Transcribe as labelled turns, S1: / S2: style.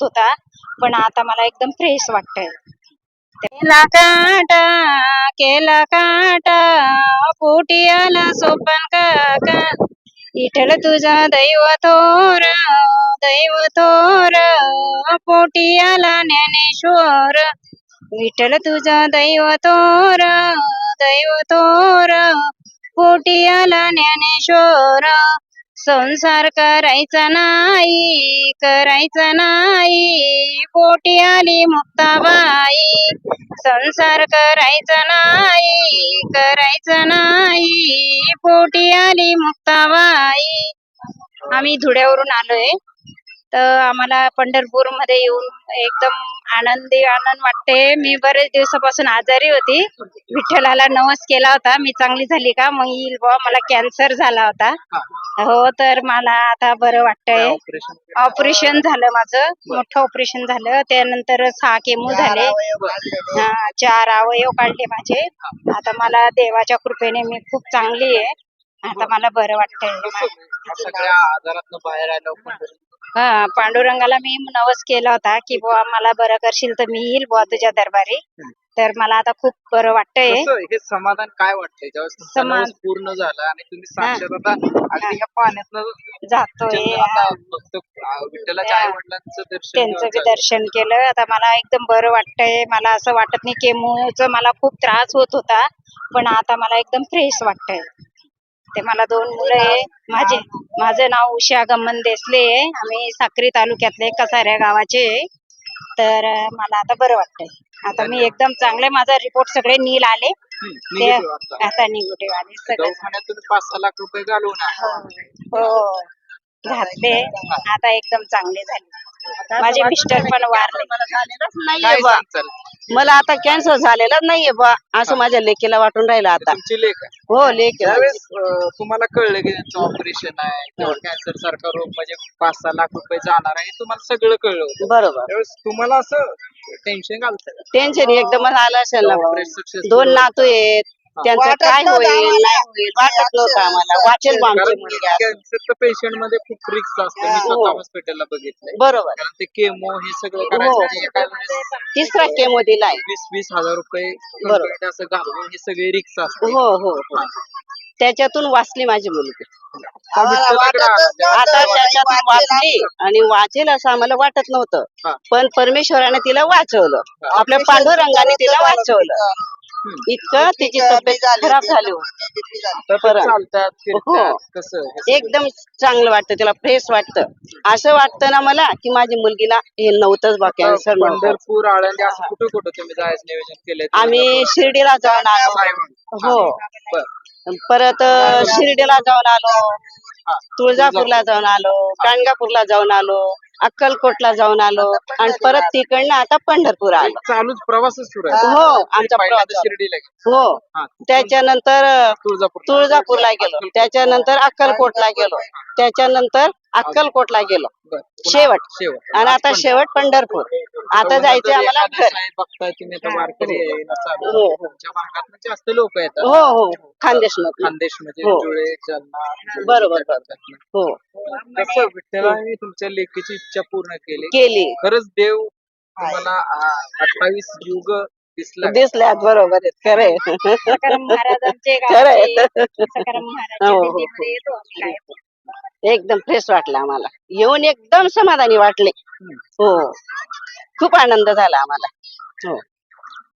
S1: होता पण आता मला एकदम फ्रेश वाटतंय. केला काटा केला काटा पोटी आला सोपन काका. इठल तुझा दैव थोर दैव थोर पोटी आला ज्ञानेश्वर विठल तुझा दैव थोर दैव थोर पोटी आला ज्ञानेश्वर संसार करायचा नाही करायचा नाही. पोटी आली मुक्ताबाई. संसार करायचा नाही करायचा नाही. पोटी आली मुक्ताबाई. आम्ही धुळ्यावरून आलोय. तर आम्हाला पंढरपूरमध्ये येऊन एकदम आनंदी आनंद वाटते. मी बरेच दिवसापासून आजारी होती. विठ्ठलाला नवस केला होता. मी चांगली झाली का? मग येईल बुवा. मला कॅन्सर झाला होता. हो. तर मला आता बरं वाटतंय.
S2: ऑपरेशन
S1: ऑपरेशन झालं माझं. मोठं ऑपरेशन झालं. त्यानंतर सहा केमो झाले. हा, चार अवयव काढले माझे. आता मला देवाच्या कृपेने मी खूप चांगली आहे. आता मला बरं वाटतंय.
S2: सगळ्या आजारातून बाहेर आलो
S1: हा पांडुरंगाला मी नवस केला होता की बुवा मला बरं करशील तर मी येईल बुवा तुझ्या दरबारी. तर मला आता खूप बरं वाटतंय.
S2: कसं हे समाधान काय वाटतंय? ज्यावेळेस तुमचा
S1: समा-
S2: नवस पूर्ण झाला आणि तुम्ही साक्षात आता अगदी ह्या पाण्यातनं
S1: जातोय.
S2: चंद्र आता फक्त अं, विठ्ठलाच्या
S1: हा.
S2: आई वडिलांचं दर्शन
S1: त्यांचं
S2: घेऊन
S1: बी
S2: चाललंय.
S1: दर्शन केलं. आता मला एकदम बरं वाटतंय. मला असं वाटत नाही केमोच मला खूप त्रास होत होता. पण आता मला एकदम फ्रेश वाटतंय. ते मला दोन मुलं आहे माझे. माझं नाव उषा गमन देसले आहे. आम्ही साक्री तालुक्यातले कसाऱ्या गावाचे आहे. तर अं, मला आता बरं वाटतंय. आता मी एकदम चांगले माझा रिपोर्ट सगळे नील आले. ते
S2: निगेटिव्ह आता.
S1: आता निगेटिव्ह आले सगळं
S2: दवाखान्यात तुम्ही पाच सहा लाख रुपये घालवून
S1: हो घातले. आता एकदम चांगले झाले. माझे मिस्टर पण वारले.
S2: काय
S3: मला आता कॅन्सर झालेला नाहीये बा असं माझ्या लेकीला वाटून राहिलं आता
S2: तुमची लेख आहे.
S3: हो लेख आहे
S2: ज्यावेळेस अं, तुम्हाला कळलं की त्यांचं ऑपरेशन आहे किंवा कॅन्सर सारखा रोग म्हणजे पाच सहा लाख रुपये जाणार आहे हे तुम्हाला सगळं कळलं होतं.
S3: बरोबर
S2: त्यावेळेस तुम्हाला असं टेन्शन घालतं का?
S3: टेन्शन एकदमच आलं असेल ना दोन. नातू आहेत त्यांचं काय होईल नाही होईल वाटत नव्हतं आम्हाला. वाचेल बा आमची मुलगी
S2: पेशंटमध्ये खूप रिस्क असतं. मी स्वतः हॉस्पिटलला बघितलंय.
S3: बरोबर.
S2: कारण ते केमो हे सगळं करायचं एका वेळेस
S3: तिसरा केमो दिलाय.
S2: वीस वीस हजार रुपये
S3: बरोबर.
S2: असं घालून हे सगळे रिक्स असते.
S3: हो हो हो. त्याच्यातून वाचली माझी मुलगी.
S2: आता
S3: त्याच्यातून वाचली आणि वाचेल असं आम्हाला वाटत नव्हतं.
S2: हा.
S3: पण परमेश्वराने तिला वाचवलं. आपल्या पांडुरंगाने तिला वाचवलं. इतकं तिची तब्येत खराब झाली होती परत.
S2: चालतात
S3: हो.
S2: फिरतात कसं हे
S3: एकदम चांगलं वाटतं तिला फ्रेश वाटतं. असं वाटतं ना मला की माझी मुलगीला हे नव्हतंच बा
S2: सगळं-
S3: कॅन्सर नव्हतं.
S2: पंढरपूर आळंदी असं कुठं कुठं तुम्ही जायचं नियोजन केलंय?
S3: आम्ही शिर्डीला जाऊन आलो. हो.
S2: बरं.
S3: परत अं, शिर्डीला जाऊन आलो. तुळजापूरला जाऊन आलो. कानगापूरला जाऊन आलो. अक्कलकोटला जाऊन आलो आणि परत तिकडनं आता पंढरपूर आलो.
S2: चालूच प्रवासच सुरू आहे.
S3: हो आमचा प्रवास.
S2: शिर्डीला गेलो.
S3: हो.
S2: हा.
S3: त्याच्यानंतर
S2: तुळजापूर
S3: तुळजापूरला. गेलो. त्याच्यानंतर अक्कलकोटला गेलो. त्याच्यानंतर अक्कलकोटला गेलो.
S2: बरं. पुन्हा
S3: शेवट.
S2: शेवट.
S3: आणि आता शेवट पंढरपूर. आता जायचंय आम्हाला घर.
S2: बघताय तुम्ही आता वारकरी येणं चालू
S3: हो,
S2: आहे.
S3: हो.
S2: तुमच्या भागात जास्त लोक येतात.
S3: हो हो. हो. खानदेशमध्ये
S2: खानदेशमध्ये
S3: हो.
S2: जुळे जालना
S3: बरोबर, बरोबर. हो.
S2: कसं विठ्ठलाने तुमच्या लेखीची इच्छा पूर्ण केली.
S3: केली.
S2: खरंच देव तुम्हाला अठ्ठावीस युग दिसला
S3: दिसल्यात बरोबर आहेत खरंय. खरंय.
S1: महाराजच्या
S3: हो, हो, हो.
S1: भेटीमध्ये येतो आम्ही काय
S3: एकदम फ्रेश वाटलं आम्हाला. येऊन एकदम समाधानी वाटले. हो. खूप आनंद झाला आम्हाला. हो.